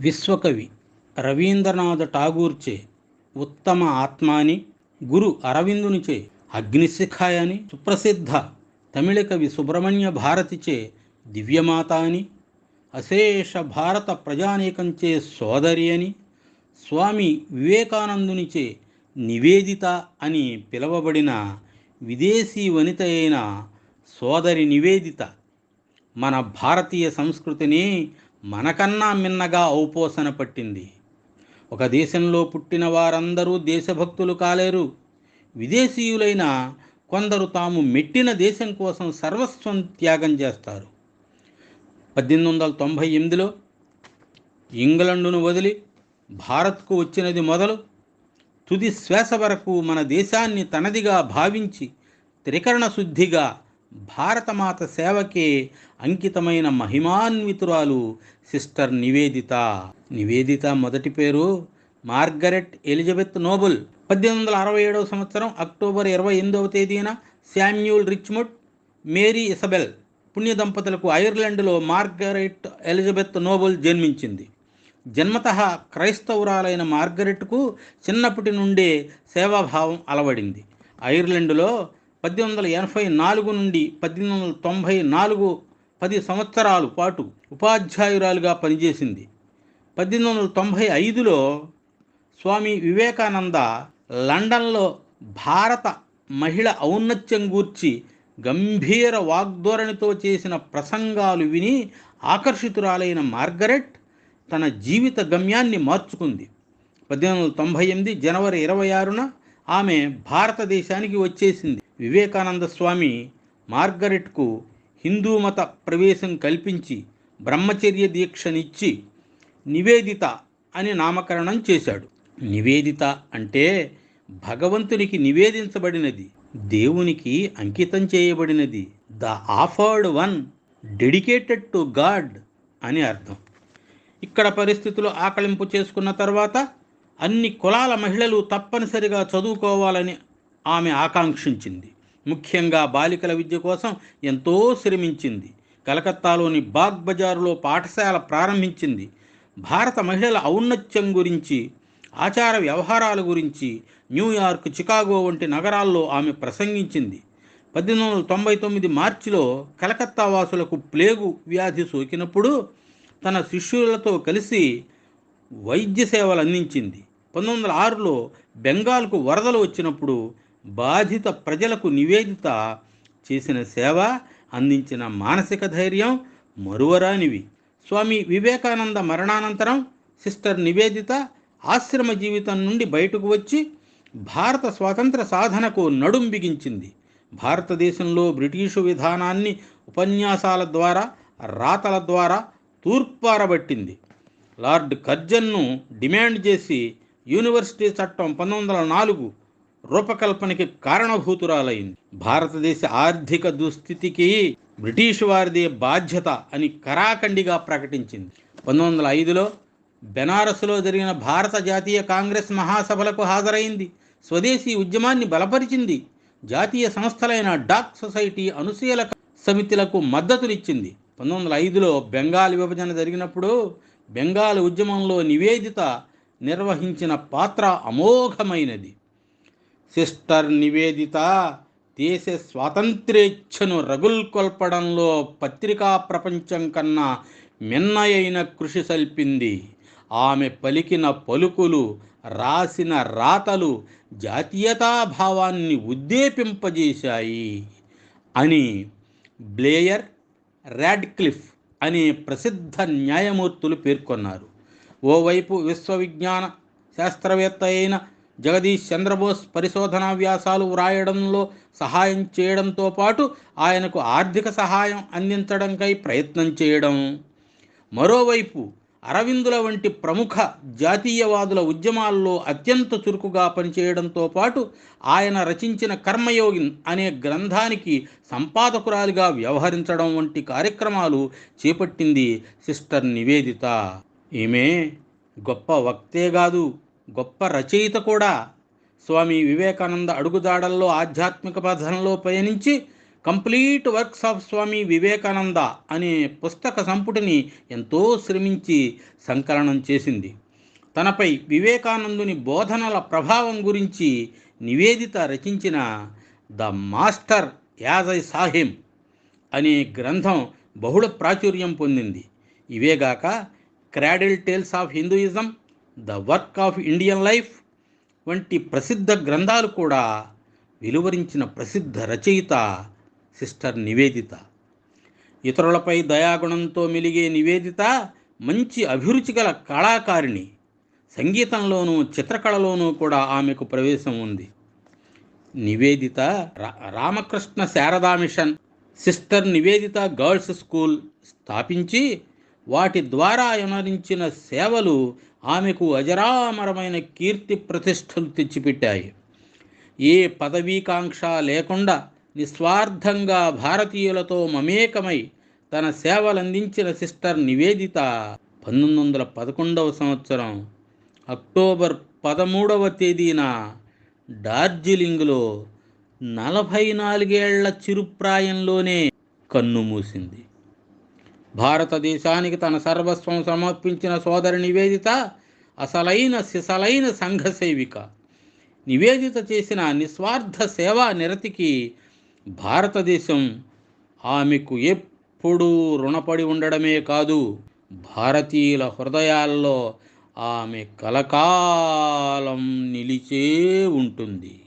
విశ్వకవి రవీంద్రనాథ ఠాగూర్చే ఉత్తమ ఆత్మాని గురు అరవిందునిచే అగ్నిశిఖాయ అని సుప్రసిద్ధ తమిళ కవి సుబ్రహ్మణ్య భారతిచే దివ్యమాత అని అశేష భారత ప్రజానీకంచే సోదరి అని స్వామి వివేకానందునిచే నివేదిత అని పిలువబడిన విదేశీ వనిత అయిన సోదరి నివేదిత మన భారతీయ సంస్కృతిని మనకన్నా మిన్నగా ఔపోసన పట్టింది. ఒక దేశంలో పుట్టిన వారందరూ దేశభక్తులు కాలేరు. విదేశీయులైన కొందరు తాము మెట్టిన దేశం కోసం సర్వస్వం త్యాగం చేస్తారు. పద్దెనిమిది వందల తొంభై ఎనిమిదిలో ఇంగ్లండును వదిలి భారత్కు వచ్చినది మొదలు తుది శ్వాస వరకు మన దేశాన్ని తనదిగా భావించి త్రికరణ శుద్ధిగా భారతమాత సేవకే అంకితమైన మహిమాన్వితురాలు సిస్టర్ నివేదిత. నివేదిత మొదటి పేరు మార్గరెట్ ఎలిజబెత్ నోబుల్. పద్దెనిమిది వందల అరవై ఏడవ సంవత్సరం అక్టోబర్ ఇరవై ఎనిమిదవ తేదీన శామ్యూల్ రిచ్ముడ్ మేరీ ఇసబెల్ పుణ్య దంపతులకు ఐర్లాండ్లో మార్గరెట్ ఎలిజబెత్ నోబుల్ జన్మించింది. జన్మత క్రైస్తవురాలైన మార్గరెట్కు చిన్నప్పటి నుండే సేవాభావం అలవడింది. ఐర్లాండ్లో పద్దెనిమిది వందల ఎనభై నాలుగు నుండి పద్దెనిమిది వందల తొంభై నాలుగు పది సంవత్సరాల పాటు ఉపాధ్యాయురాలుగా పనిచేసింది. పద్దెనిమిది వందల తొంభై ఐదులో స్వామి వివేకానంద లండన్లో భారత మహిళ ఔన్నత్యం గూర్చి గంభీర వాగ్ధోరణితో చేసిన ప్రసంగాలు విని ఆకర్షితురాలైన మార్గరెట్ తన జీవిత గమ్యాన్ని మార్చుకుంది. పద్దెనిమిది వందల తొంభై ఎనిమిది జనవరి ఇరవై ఆరున ఆమె భారతదేశానికి వచ్చేసింది. వివేకానంద స్వామి మార్గరెట్కు హిందూ మత ప్రవేశం కల్పించి బ్రహ్మచర్య దీక్షనిచ్చి నివేదిత అని నామకరణం చేశాడు. నివేదిత అంటే భగవంతునికి నివేదించబడినది దేవునికి అంకితం చేయబడినది. The offered one dedicated to god అని అర్థం. ఇక్కడ పరిస్థితులు ఆకలింపు చేసుకున్న తర్వాత అన్ని కులాల మహిళలు తప్పనిసరిగా చదువుకోవాలని ఆమె ఆకాంక్షించింది. ముఖ్యంగా బాలికల విద్య కోసం ఎంతో శ్రమించింది. కలకత్తాలోని బాగ్ బజారులో పాఠశాల ప్రారంభించింది. భారత మహిళల ఔన్నత్యం గురించి ఆచార వ్యవహారాల గురించి న్యూయార్క్ చికాగో వంటి నగరాల్లో ఆమె ప్రసంగించింది. పద్దెనిమిది వందల తొంభై తొమ్మిది మార్చిలో కలకత్తా వాసులకు ప్లేగు వ్యాధి సోకినప్పుడు తన శిష్యులతో కలిసి వైద్య సేవలు అందించింది. పంతొమ్మిది వందల ఆరులో బెంగాల్కు వరదలు వచ్చినప్పుడు బాధిత ప్రజలకు నివేదిత చేసిన సేవ అందించిన మానసిక ధైర్యం మరువరానివి. స్వామి వివేకానంద మరణానంతరం సిస్టర్ నివేదిత ఆశ్రమ జీవితం నుండి బయటకు వచ్చి భారత స్వాతంత్ర సాధనకు నడుం బిగించింది. భారతదేశంలో బ్రిటిషు విధానాన్ని ఉపన్యాసాల ద్వారా రాతల ద్వారా తూర్పారబట్టింది. లార్డ్ కర్జన్ను డిమాండ్ చేసి యూనివర్సిటీ చట్టం పంతొమ్మిది వందల నాలుగు రూపకల్పనకి కారణభూతురాలైంది. భారతదేశ ఆర్థిక దుస్థితికి బ్రిటిష్ వారిది బాధ్యత అని కరాఖండిగా ప్రకటించింది. పంతొమ్మిది వందల ఐదులో బెనారస్లో జరిగిన భారత జాతీయ కాంగ్రెస్ మహాసభలకు హాజరైంది. స్వదేశీ ఉద్యమాన్ని బలపరిచింది. జాతీయ సంస్థలైన డాక్ సొసైటీ అనుశీల సమితిలకు మద్దతునిచ్చింది. పంతొమ్మిది వందల ఐదులో బెంగాల్ విభజన జరిగినప్పుడు బెంగాల్ ఉద్యమంలో నివేదిత నిర్వహించిన పాత్ర అమోఘమైనది. సిస్టర్ నివేదిత దేశ స్వాతంత్ర్యేచ్ఛను రగుల్కొల్పడంలో పత్రికా ప్రపంచం కన్నా మిన్నయైన కృషి సల్పింది. ఆమె పలికిన పలుకులు రాసిన రాతలు జాతీయతాభావాన్ని ఉద్దేపింపజేశాయి అని బ్లేయర్ రాడ్క్లిఫ్ అనే ప్రసిద్ధ న్యాయమూర్తులు పేర్కొన్నారు. ఓవైపు విశ్వవిజ్ఞాన శాస్త్రవేత్త అయిన జగదీష్ చంద్రబోస్ పరిశోధనా వ్యాసాలు వ్రాయడంలో సహాయం చేయడంతో పాటు ఆయనకు ఆర్థిక సహాయం అందించడంకై ప్రయత్నం చేయడం. మరోవైపు అరవిందుల వంటి ప్రముఖ జాతీయవాదుల ఉద్యమాల్లో అత్యంత చురుకుగా పనిచేయడంతో పాటు ఆయన రచించిన కర్మయోగిన్ అనే గ్రంథానికి సంపాదకురాలిగా వ్యవహరించడం వంటి కార్యక్రమాలు చేపట్టింది సిస్టర్ నివేదిత. ఈమె గొప్ప వక్తే కాదు. గొప్ప రచయిత కూడా స్వామి వివేకానంద అడుగుదాడల్లో ఆధ్యాత్మిక పథంలో పయనించి complete works of Swami Vivekananda అనే పుస్తక సంపుటిని ఎంతో శ్రమించి సంకలనం చేసింది. తనపై వివేకానందుని బోధనల ప్రభావం గురించి నివేదిత రచించిన the master as I saw him అనే గ్రంథం బహుళ ప్రాచుర్యం పొందింది. ఇవేగాక cradle tales of Hinduism the work of Indian life వంటి ప్రసిద్ధ గ్రంథాలు కూడా వెలువరించిన ప్రసిద్ధ రచయిత సిస్టర్ నివేదిత. ఇతరులపై దయాగుణంతో మెలిగే నివేదిత మంచి అభిరుచి గల కళాకారిణి. సంగీతంలోనూ చిత్రకళలోనూ కూడా ఆమెకు ప్రవేశం ఉంది. నివేదిత రా- Ramakrishna Sarada mission sister Nivedita girls school స్థాపించి వాటి ద్వారా అనుసరించిన సేవలు ఆమెకు అజరామరమైన కీర్తి ప్రతిష్టలు తెచ్చిపెట్టాయి. ఏ పదవీకాంక్ష లేకుండా నిస్వార్థంగా భారతీయులతో మమేకమై తన సేవలందించిన సిస్టర్ నివేదిత పంతొమ్మిది వందల పదకొండవ సంవత్సరం అక్టోబర్ పదమూడవ తేదీన డార్జిలింగ్లో నలభై నాలుగేళ్ళ చిరుప్రాయంలోనే కన్నుమూసింది భారతదేశానికి తన సర్వస్వం సమర్పించిన సోదరి నివేదిత అసలైన సిసలైన సంఘ సేవిక. నివేదిత చేసిన నిస్వార్థ సేవా నిరతికి భారతదేశం ఆమెకు ఎప్పుడూ రుణపడి ఉండడమే కాదు భారతీయుల హృదయాల్లో ఆమె కలకాలం నిలిచే ఉంటుంది.